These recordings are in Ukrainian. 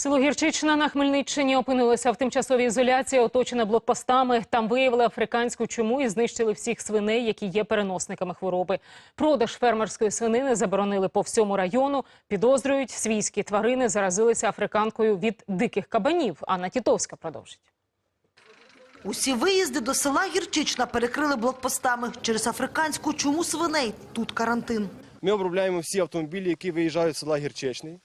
Село Гірчична на Хмельниччині опинилося в тимчасовій ізоляції, оточене блокпостами. Там виявили африканську чуму і знищили всіх свиней, які є переносниками хвороби. Продаж фермерської свинини заборонили по всьому району. Підозрюють, свійські тварини заразилися африканкою від диких кабанів. Анна Тітовська продовжить. Усі виїзди до села Гірчична перекрили блокпостами через африканську чуму свиней. Тут карантин. Ми обробляємо всі автомобілі, які виїжджають з села Гірчичний.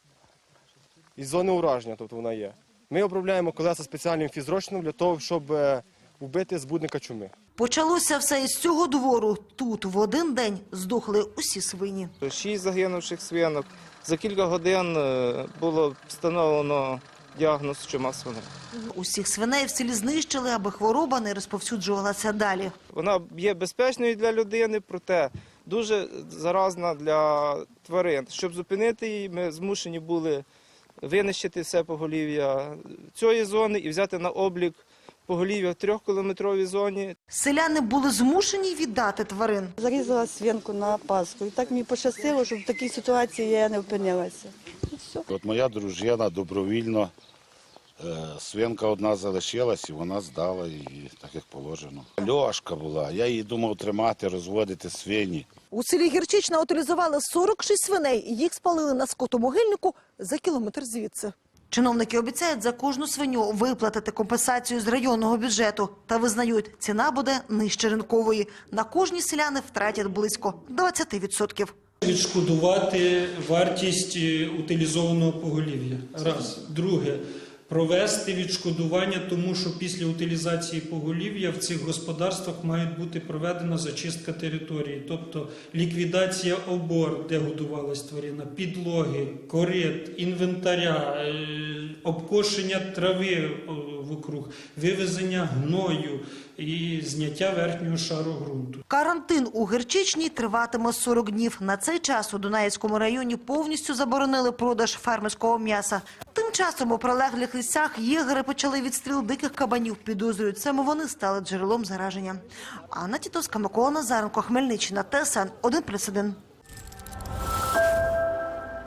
Із зони ураження, тобто вона є. Ми обробляємо колеса спеціальним фізрочином для того, щоб е, вбити збудника чуми. Почалося все із цього двору. Тут в один день здохли усі свині. Шість загинувших свинок. За кілька годин е, було встановлено діагноз чума свиней. Усіх свиней в селі знищили, аби хвороба не розповсюджувалася далі. Вона є безпечною для людини, проте дуже заразна для тварин. Щоб зупинити її, ми змушені були винищити все поголів'я цієї зони і взяти на облік поголів'я в трьохкілометровій зоні. Селяни були змушені віддати тварин. Зарізала свинку на Пасху. І так мені пощастило, що в такій ситуації я не опинилася. От моя дружина добровільно, свинка одна залишилась і вона здала її, так як положено. Льошка була, я її думав тримати, розводити свині. У селі Гірчична утилізували 46 свиней. Їх спалили на скотомогильнику за кілометр звідси. Чиновники обіцяють за кожну свиню виплатити компенсацію з районного бюджету. Та визнають, ціна буде нижче ринкової. На кожні селяни втратять близько 20%. Відшкодувати вартість е, утилізованого поголів'я. Раз. Друге. Провести відшкодування, тому що після утилізації поголів'я в цих господарствах має бути проведена зачистка території, тобто ліквідація обор, де годувалась тварина, підлоги, корит, інвентаря, е, обкошення трави вокруг, вивезення гною і зняття верхнього шару ґрунту. Карантин у Гірчичній триватиме 40 днів. На цей час у Дунаївському районі повністю заборонили продаж фермерського м'яса. Тим часом у прилеглих лісах єгери почали відстріл диких кабанів. Підозрюють, саме вони стали джерелом зараження. Анна Тітовська, Микола Назаренко, Хмельниччина, ТСН 1+,1.